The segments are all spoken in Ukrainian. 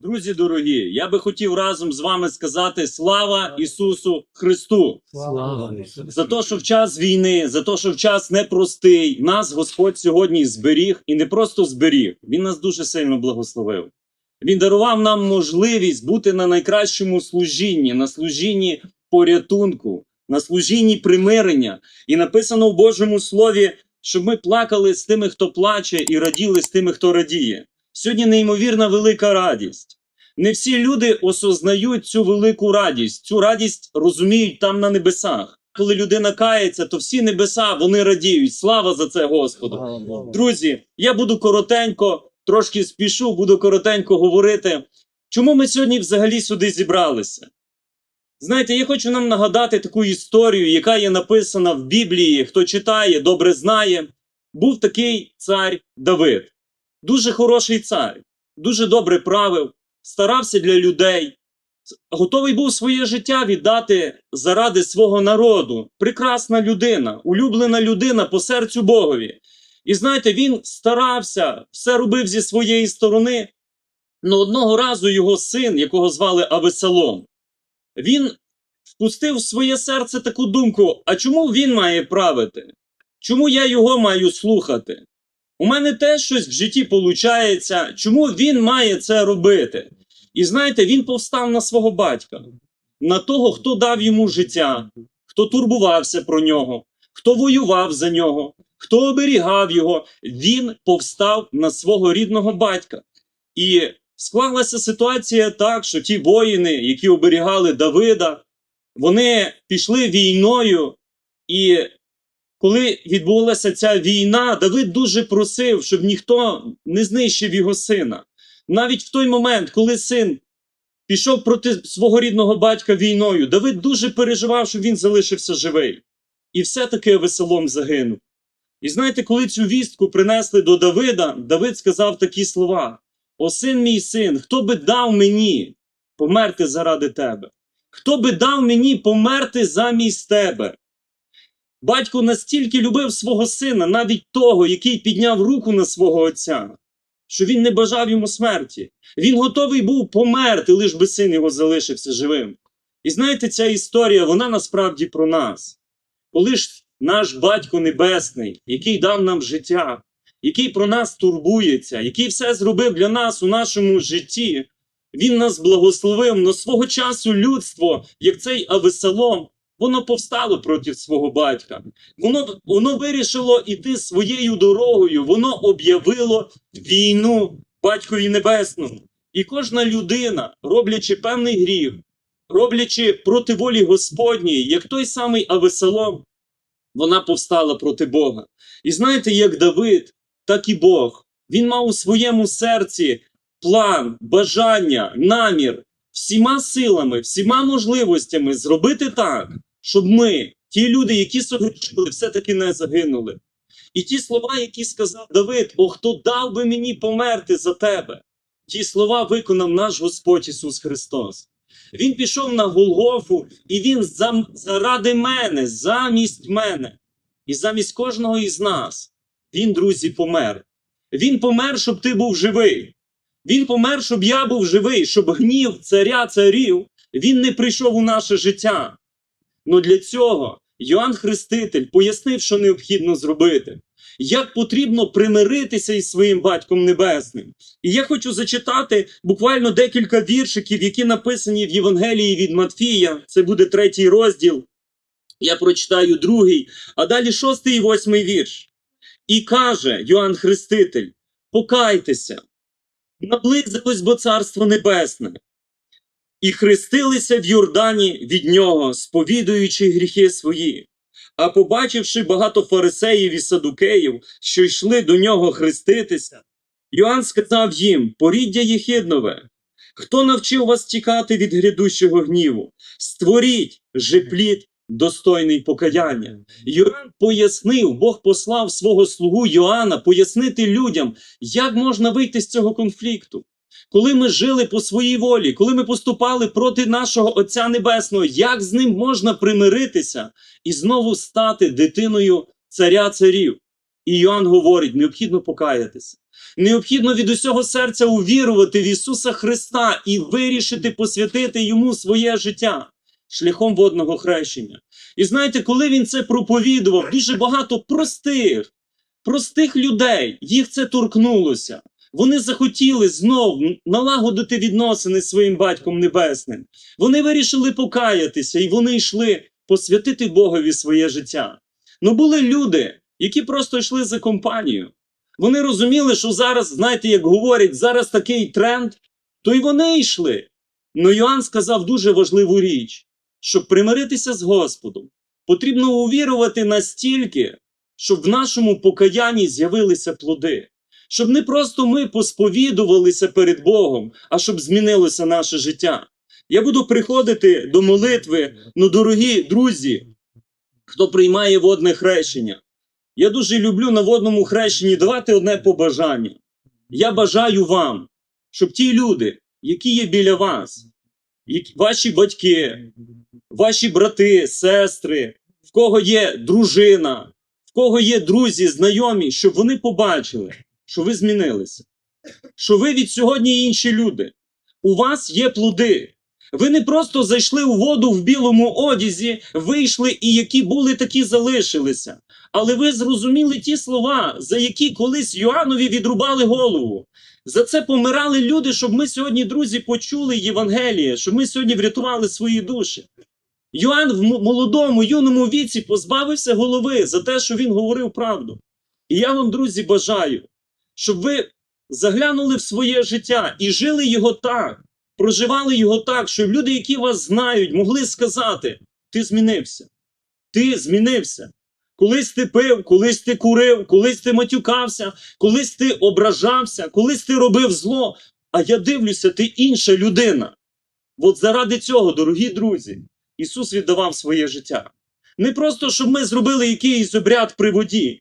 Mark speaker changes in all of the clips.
Speaker 1: Друзі дорогі, я би хотів разом з вами сказати слава Ісусу Христу
Speaker 2: Слава
Speaker 1: за те, що в час війни, за те, що в час непростий, нас Господь сьогодні зберіг і не просто зберіг, Він нас дуже сильно благословив. Він дарував нам можливість бути на найкращому служінні, на служінні порятунку, на служінні примирення. І написано в Божому Слові, щоб ми плакали з тими, хто плаче, і раділи з тими, хто радіє. Сьогодні неймовірна велика радість. Не всі люди осознають цю велику радість. Цю радість розуміють там на небесах. Коли людина кається, то всі небеса вони радіють. Слава за це Господу. Друзі, я буду коротенько, трошки спішу, буду коротенько говорити. Чому ми сьогодні взагалі сюди зібралися? Знаєте, я хочу нам нагадати таку історію, яка є написана в Біблії. Хто читає, добре знає. Був такий цар Давид. Дуже хороший цар, дуже добре правив, старався для людей, готовий був своє життя віддати заради свого народу. Прекрасна людина, улюблена людина по серцю Богові. І знаєте, він старався, все робив зі своєї сторони. Но одного разу його син, якого звали Авесалом, він впустив в своє серце таку думку: а чому він має правити? Чому я його маю слухати? У мене теж щось в житті виходить, чому він має це робити? І знаєте, він повстав на свого батька, на того, хто дав йому життя, хто турбувався про нього, хто воював за нього, хто оберігав його. Він повстав на свого рідного батька. І склалася ситуація так, що ті воїни, які оберігали Давида, вони пішли війною, і коли відбулася ця війна, Давид дуже просив, щоб ніхто не знищив його сина. Навіть в той момент, коли син пішов проти свого рідного батька війною, Давид дуже переживав, щоб він залишився живий. І все-таки Веселом загинув. І знаєте, коли цю вістку принесли до Давида, Давид сказав такі слова: О син мій син, хто би дав мені померти заради тебе? Хто би дав мені померти замість тебе? Батько настільки любив свого сина, навіть того, який підняв руку на свого отця, що він не бажав йому смерті. Він готовий був померти, лиш би син його залишився живим. І знаєте, ця історія, вона насправді про нас. Коли ж наш батько Небесний, який дав нам життя, який про нас турбується, який все зробив для нас у нашому житті, він нас благословив, но свого часу людство, як цей Авесалом, воно повстало проти свого батька. Воно, воно вирішило іти своєю дорогою, воно об'явило війну батькові небесному. І кожна людина, роблячи певний гріх, роблячи проти волі Господньої, як той самий Авесалом, вона повстала проти Бога. І знаєте, як Давид, так і Бог. Він мав у своєму серці план, бажання, намір всіма силами, всіма можливостями зробити так, щоб ми, ті люди, які согрішили, все-таки не загинули. І ті слова, які сказав Давид, о, хто дав би мені померти за тебе, ті слова виконав наш Господь Ісус Христос. Він пішов на Голгофу, і Він заради мене, замість мене, і замість кожного із нас, Він, друзі, помер. Він помер, щоб ти був живий. Він помер, щоб я був живий, щоб гнів царя царів, він не прийшов у наше життя. Ну для цього Йоанн Хреститель пояснив, що необхідно зробити, як потрібно примиритися із своїм батьком небесним. І я хочу зачитати буквально декілька віршиків, які написані в Євангелії від Матфія. Це буде третій розділ. Я прочитаю другий, а далі шостий і восьмий вірш. І каже Йоанн Хреститель: покайтеся, наблизилось бо царство небесне, і хрестилися в Йордані від нього, сповідуючи гріхи свої. А побачивши багато фарисеїв і садукеїв, що йшли до нього хреститися, Йоанн сказав їм: Поріддя єхиднове, хто навчив вас тікати від грядущого гніву? Створіть же плід достойний покаяння. Йоанн пояснив, Бог послав свого слугу Йоанна пояснити людям, як можна вийти з цього конфлікту. Коли ми жили по своїй волі, коли ми поступали проти нашого Отця Небесного, як з ним можна примиритися і знову стати дитиною царя царів? І Йоанн говорить: необхідно покаятися. Необхідно від усього серця увірувати в Ісуса Христа і вирішити посвятити Йому своє життя шляхом водного хрещення. І знаєте, коли він це проповідував, дуже багато простих, простих людей, їх це торкнулося. Вони захотіли знов налагодити відносини з своїм батьком небесним. Вони вирішили покаятися, і вони йшли посвятити Богові своє життя. Ну були люди, які просто йшли за компанію. Вони розуміли, що зараз, знаєте, як говорять, зараз такий тренд, то й вони йшли. Ну Йоанн сказав дуже важливу річ: щоб примиритися з Господом, потрібно увірувати настільки, щоб в нашому покаянні з'явилися плоди. Щоб не просто ми посповідувалися перед Богом, а щоб змінилося наше життя. Я буду приходити до молитви, ну, дорогі друзі, хто приймає водне хрещення. Я дуже люблю на водному хрещенні давати одне побажання. Я бажаю вам, щоб ті люди, які є біля вас, ваші батьки, ваші брати, сестри, в кого є дружина, в кого є друзі, знайомі, щоб вони побачили, що ви змінилися, що ви від сьогодні інші люди. У вас є плоди. Ви не просто зайшли у воду в білому одязі, вийшли і які були, такі залишилися. Але ви зрозуміли ті слова, за які колись Йоаннові відрубали голову. За це помирали люди, щоб ми сьогодні, друзі, почули Євангеліє, щоб ми сьогодні врятували свої душі. Йоанн в молодому, юному віці позбавився голови за те, що він говорив правду. І я вам, друзі, бажаю, щоб ви заглянули в своє життя і жили його так, проживали його так, щоб люди, які вас знають, могли сказати: ти змінився, ти змінився. Колись ти пив, колись ти курив, колись ти матюкався, колись ти ображався, колись ти робив зло. А я дивлюся, ти інша людина. От заради цього, дорогі друзі, Ісус віддавав своє життя. Не просто, щоб ми зробили якийсь обряд при воді.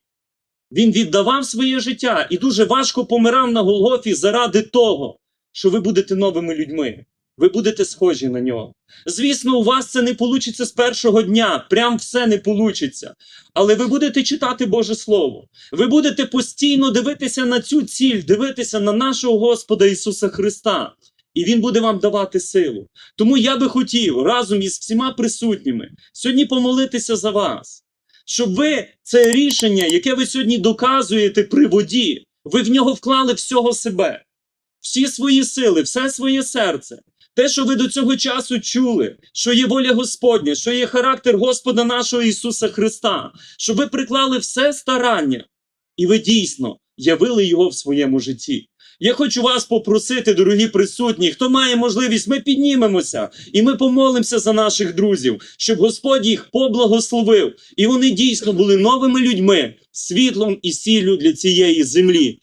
Speaker 1: Він віддавав своє життя і дуже важко помирав на Голгофі заради того, що ви будете новими людьми. Ви будете схожі на нього. Звісно, у вас це не вийде з першого дня, прям все не вийде. Але ви будете читати Боже Слово. Ви будете постійно дивитися на цю ціль, дивитися на нашого Господа Ісуса Христа. І Він буде вам давати силу. Тому я би хотів разом із всіма присутніми сьогодні помолитися за вас, щоб ви це рішення, яке ви сьогодні доказуєте при воді, ви в нього вклали всього себе, всі свої сили, все своє серце. Те, що ви до цього часу чули, що є воля Господня, що є характер Господа нашого Ісуса Христа, щоб ви приклали все старання, і ви дійсно явили Його в своєму житті. Я хочу вас попросити, дорогі присутні, хто має можливість, ми піднімемося і ми помолимося за наших друзів, щоб Господь їх поблагословив, і вони дійсно були новими людьми, світлом і сіллю для цієї землі.